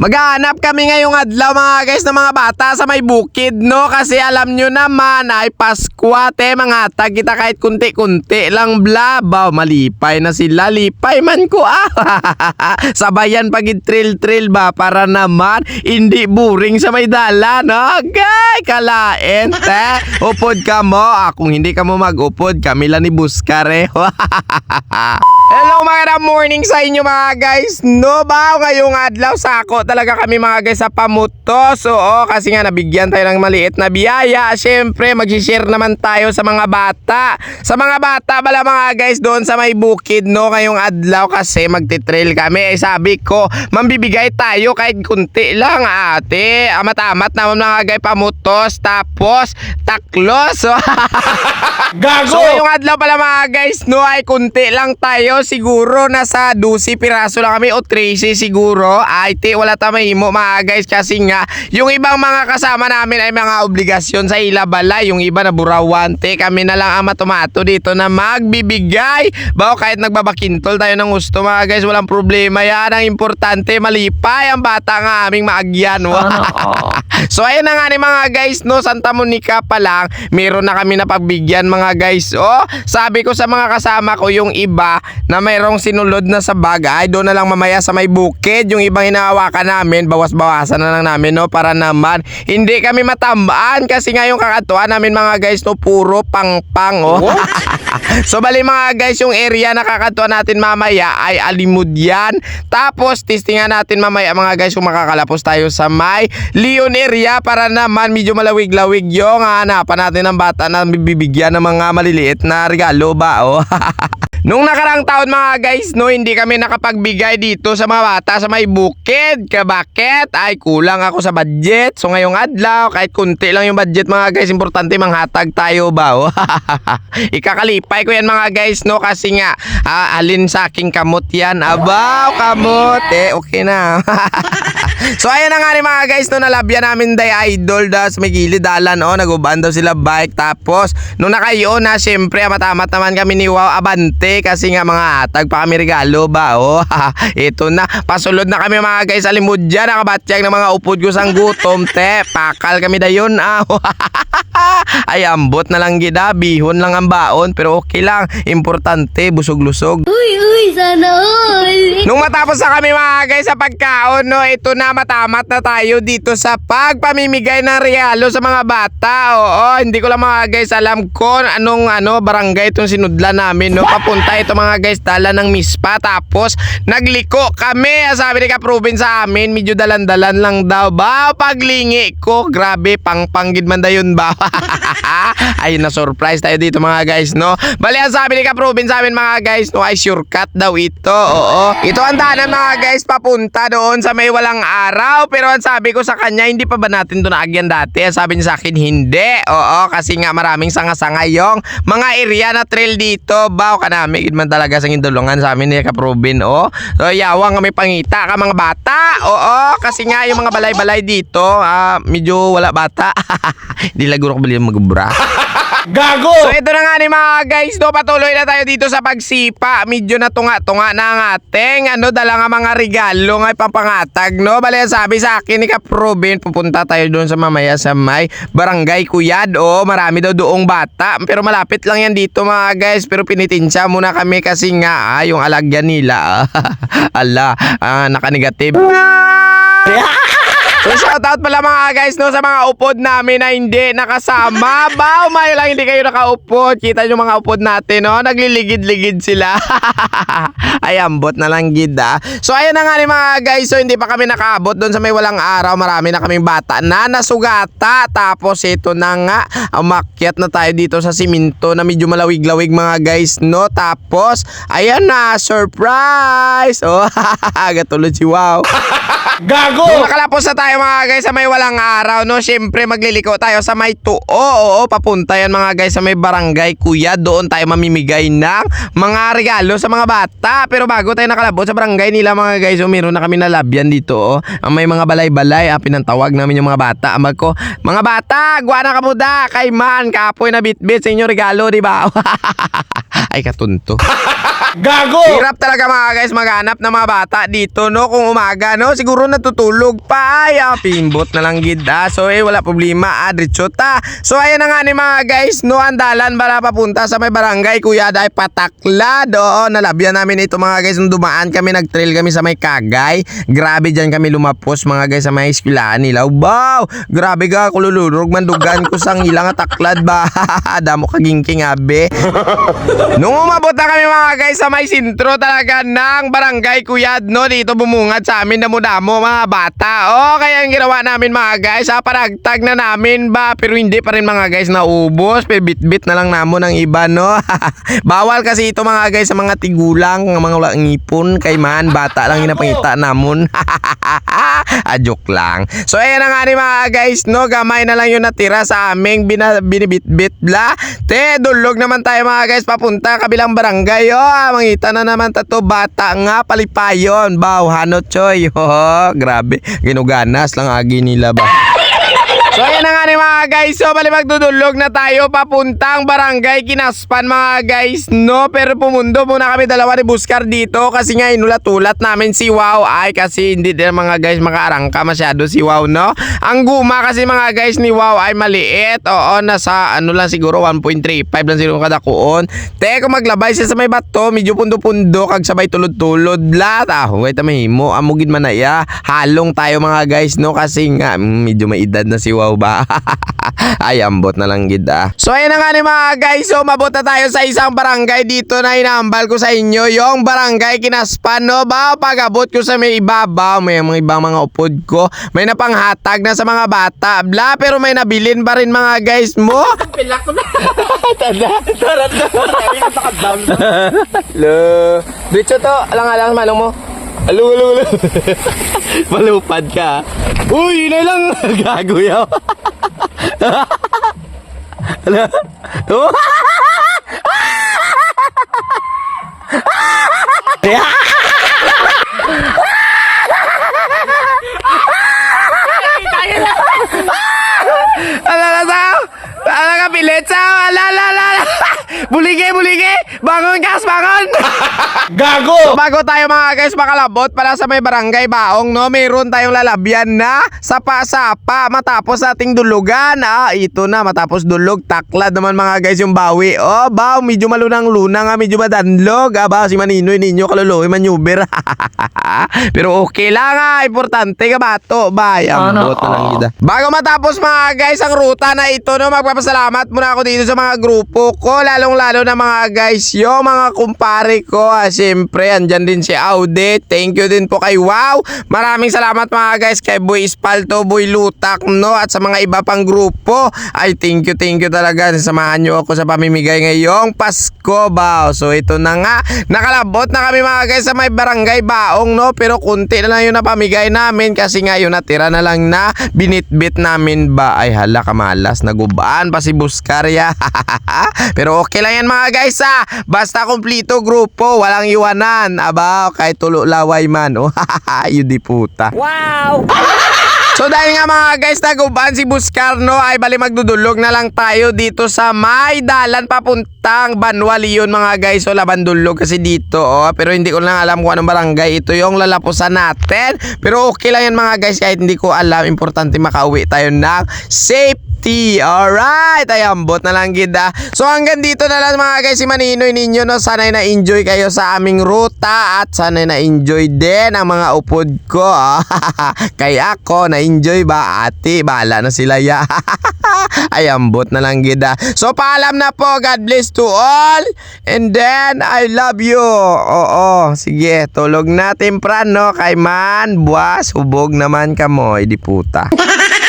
Maghahanap kami ngayong adlaw mga guys ng mga bata sa may bukid no? Kasi alam nyo naman ay Paskwa mga tag kita kahit kunti-kunti lang bla ba malipay na sila. Lipay man ko ah. Sabayan pagid trill-trill ba para naman hindi boring sa may dala no? Gay kalaen te. Upod ka mo. Akong hindi ka mo mag-upod kami lang ni Buskare Hello mga morning sa inyo mga guys. No ba ngayong adlaw. Sako talaga kami mga guys sa pamutos Oo kasi nga nabigyan tayo ng maliit na biyaya. Siyempre magsishare naman tayo sa mga bata. Sa mga bata bala mga guys doon sa may bukid no Ngayong adlaw. Kasi magtitrail kami. Eh sabi ko mambibigay tayo kahit kunti lang ate. Amat-amat naman mga guys pamutos. Tapos taklos Gago! So ngayong adlaw pala mga guys no ay kunti lang tayo siguro nasa 12 piraso lang kami o 13 siguro. Ay ti wala ta mahimo mga guys kasi nga yung ibang mga kasama namin ay mga obligasyon sa ila bala yung iba na burawan te kami na lang ang matumato dito na magbibigay. Bao kahit nagbabakintol tayo ng gusto mga guys walang problema. Yan ang importante malipay ang bata nga aming maagyan So ayun na nga ni mga guys no Santa Monica pa lang meron na kami na pagbigyan mga guys. Oh sabi ko sa mga kasama ko yung iba na mayroong sinulod na sa bag ay doon na lang mamaya sa may bukid. Yung ibang hinahawakan namin bawas-bawasan na lang namin no? Para naman hindi kami matambaan. Kasi nga yung kakatuan namin mga guys no puro pang-pang oh. So bali mga guys yung area na kakatuan natin mamaya ay alimud yan. Tapos testingan natin mamaya mga guys kung makakalapos tayo sa may Leon area para naman medyo malawig-lawig yung hanapan natin ng bata na bibigyan ng mga maliliit na regalo ba oh Nung nakarang taon mga guys, no, hindi kami nakapagbigay dito sa mga bata sa may bukid. Kabakit? Ay, kulang ako sa budget. So ngayong adlaw, kahit kunti lang yung budget mga guys, importante manghatag tayo ba? Oh? Ikakalipay ko yan mga guys, no, kasi nga, ah, alin sa aking kamot yan. Abaw, kamot. Eh, okay na. so ayan na nga ni mga guys, no, nalabyan namin day idol da sa may gilid dalan, oh, naguban daw sila bike. Tapos, nung nakayo na, syempre, amat-amat naman kami ni Wow Abante kasi nga mga atag pa kami regalo ba, oh. Ito na, pasulod na kami mga guys, alimod dyan, nakabatsyag ng mga upod ko sang gutom, te. Pakal kami dayon, ah. Ay, ambot na lang gida, bihon lang ang baon, pero okay lang. Importante, busog-lusog. Uy, uy, sana all! Nung matapos na kami mga guys sa pagkaon, no, ito na matamat na tayo dito sa pagpamimigay ng regalo sa mga bata. Oo, hindi ko lang mga guys alam kung anong ano, barangay itong sinudla namin. No? Papunta ito mga guys, dala ng mispa. Tapos, nagliko kami. Sabi ni Kaprubin sa amin, medyo dalan-dalan lang daw. Ba, paglingi ko, grabe, pang-panggid man dayon ba? ay na surprise tayo dito mga guys no bali ang sabi ni Kaprubin sa amin mga guys no ay shortcut daw ito oo ito ang daanan mga guys papunta doon sa may walang araw pero ang sabi ko sa kanya hindi pa ba natin doon naagyan dati sabi niya sa akin hindi oo kasi nga maraming sanga-sanga yung mga area na trail dito baw ka namin man talaga sa indulungan sa amin ni Kaprubin oh so yawang kami pangita ka mga bata oo kasi nga yung mga balay-balay dito ah, medyo wala bata hindi laguro ko bali magbura Gago! So ito na nga ni mga guys, no, patuloy na tayo dito sa pagsipa. Medyo na tunga-tunga na ang ating ano, dala nga mga regalo nga papangatag, no. Bali sabi sa akin ni Kaprobin, pupunta tayo doon sa mamaya sa may barangay Kuyad. O, marami daw doong bata. Pero malapit lang yan dito mga guys. Pero pinitinsya muna kami kasi nga, ah, yung alagyan nila. ala, ah, nakanegative. So shoutout pala mga guys no sa mga upod namin na hindi nakasama. Bao, may lang hindi kayo nakaupod. Kita nyo mga upod natin no, nagliligid-ligid sila. Ay ambot na lang gid ah. So ayun na nga ni mga guys, so hindi pa kami nakaabot doon sa may walang araw. Marami na kaming bata na nasugata. Tapos ito na nga, umakyat na tayo dito sa siminto na medyo malawig-lawig mga guys no. Tapos ayan na, surprise. Oh, gatulad si Wow. Gago! Nung makalapos na tayo mga guys sa may walang araw, no? Siyempre magliliko tayo sa may tuo. Oo, papunta yan mga guys sa may barangay kuya. Doon tayo mamimigay ng mga regalo sa mga bata. Pero bago tayo nakalabot sa barangay nila mga guys, so meron na kami nalabyan dito. Oh. Ang may mga balay-balay, ah, pinantawag namin yung mga bata. Amag ko, mga bata, guwana ka muda, kay man, kapoy na bitbit sa inyo regalo, di ba? Ay katunto. Gago! Hirap talaga mga guys maghanap ng mga bata dito no? Kung umaga no? Siguro natutulog pa. Ay ah, pimbot na lang gid ah. so eh wala problema ah diretso ta. So ayan na nga ni mga guys no? Andalan bala papunta sa may barangay kuya dahil pataklad oo nalabyan namin ito mga guys. Nung dumaan kami nagtrail kami sa may kagay grabe dyan kami lumapos mga guys sa may eskwelahan nila wow! Grabe ka kululurog mandugan ko sang ilang taklad ba? Damo kagingking abe Nung umabot na kami mga guys sa may sintro talaga ng barangay Kuyad no dito bumungad sa amin damo-damo mga bata. O kaya ang ginawa namin mga guys ha paragtag na namin ba pero hindi pa rin mga guys naubos. Bit-bit na lang namon ang iba no. Bawal kasi ito mga guys sa mga tigulang, mga wala ngipon kay man bata lang inapangita namon. ah, joke lang. So ayan na nga ni mga guys no gamay na lang yung natira sa aming binibit-bit bla. Te dulog naman tayo mga guys papunta kabilang barangay. Oh, mangita na naman tato bata nga palipayon. Baw hanot choy. Oh, grabe. Ginuganas lang agi nila ba. So ayan na nga ni mga guys, so bali magdudulog na tayo papuntang barangay Kinaspan mga guys, no? Pero pumundo muna kami dalawa ni Buskar dito kasi nga inulat-ulat namin si Wow ay kasi hindi din mga guys makaarangka masyado si Wow, no? Ang guma kasi mga guys ni Wow ay maliit, oo, nasa ano lang siguro 1.35 lang siguro kada kuon. Te, kung maglabay siya sa may bato, medyo pundo-pundo kag sabay tulod-tulod lat. Ah, wait mahimo, amugin man na ya. Halong tayo mga guys, no? Kasi nga mm, medyo may edad na si Wow ba? Ay, ambot na lang gid ah. So ayun na nga ni mga guys, so mabot na tayo sa isang barangay dito na inambal ko sa inyo, yung barangay Kinaspan, no ba? Pag-abot ko sa may ibabaw, may mga ibang mga upod ko, may napanghatag na sa mga bata, bla, pero may nabilin pa rin mga guys mo. Lo, dito to, alang-alang malong mo. Alo, alo, alo. Malupad ka. Uy, yun na lang. Gago yaw. Alo. Oh. Ala na sa. Ala ka pilit sa. Ala, ala, ala. Bulige, bulige. Bangon, kas, bangon. Gago! Bago tayo mga guys makalabot para sa may barangay baong no, mayroon tayong lalabyan na sapa-sapa matapos ating dulugan. Ah, ito na matapos dulog taklad naman mga guys yung bawi. Oh, baw medyo malunang-lunang ah, medyo madanlog. Ah, baw si Maninoy ninyo kaluluhi manyuber. Pero okay lang ah, importante ka bato. Bay, ang Ano? bot na lang ida. Bago matapos mga guys ang ruta na ito no, magpapasalamat muna ako dito sa mga grupo ko, lalong-lalo na mga guys, yo mga kumpare ko. Ah, Siyempre, andyan din si Aude. Thank you din po kay Wow. Maraming salamat mga guys kay Boy Espalto, Boy Lutak, no? At sa mga iba pang grupo. Ay, thank you, thank you talaga. Samahan nyo ako sa pamimigay ngayong Pasko, bao. So, ito na nga. Nakalabot na kami mga guys sa may barangay baong, no? Pero kunti na lang yung napamigay namin kasi nga yung natira na lang na binitbit namin ba. Ay, hala kamalas. Nagubaan pa si Buskarya. Pero okay lang yan mga guys, ha? Basta kumplito grupo, walang iwanan. Aba, kahit tulo laway man. Oh, yun di puta. So dahil nga mga guys nagubaan si Buscarno ay bali magdudulog na lang tayo dito sa may dalan papuntang Banwali yun mga guys. So labandulog kasi dito oh. Pero hindi ko lang alam kung anong barangay ito yung lalapusan natin. Pero okay lang yan mga guys kahit hindi ko alam. Importante makauwi tayo ng safety. Alright, ay ambot na lang gida. So hanggang dito na lang mga guys si Maninoy ninyo no. Sana'y na-enjoy kayo sa aming ruta at sana'y na-enjoy din ang mga upod ko. ah. Kaya ako na-enjoy ba ate? Bahala na sila ya. ay ambot na lang gida. So paalam na po. God bless to all. And then I love you. Oo, sige. Tulog na temprano kay man. Buwas, hubog naman ka mo. Di puta.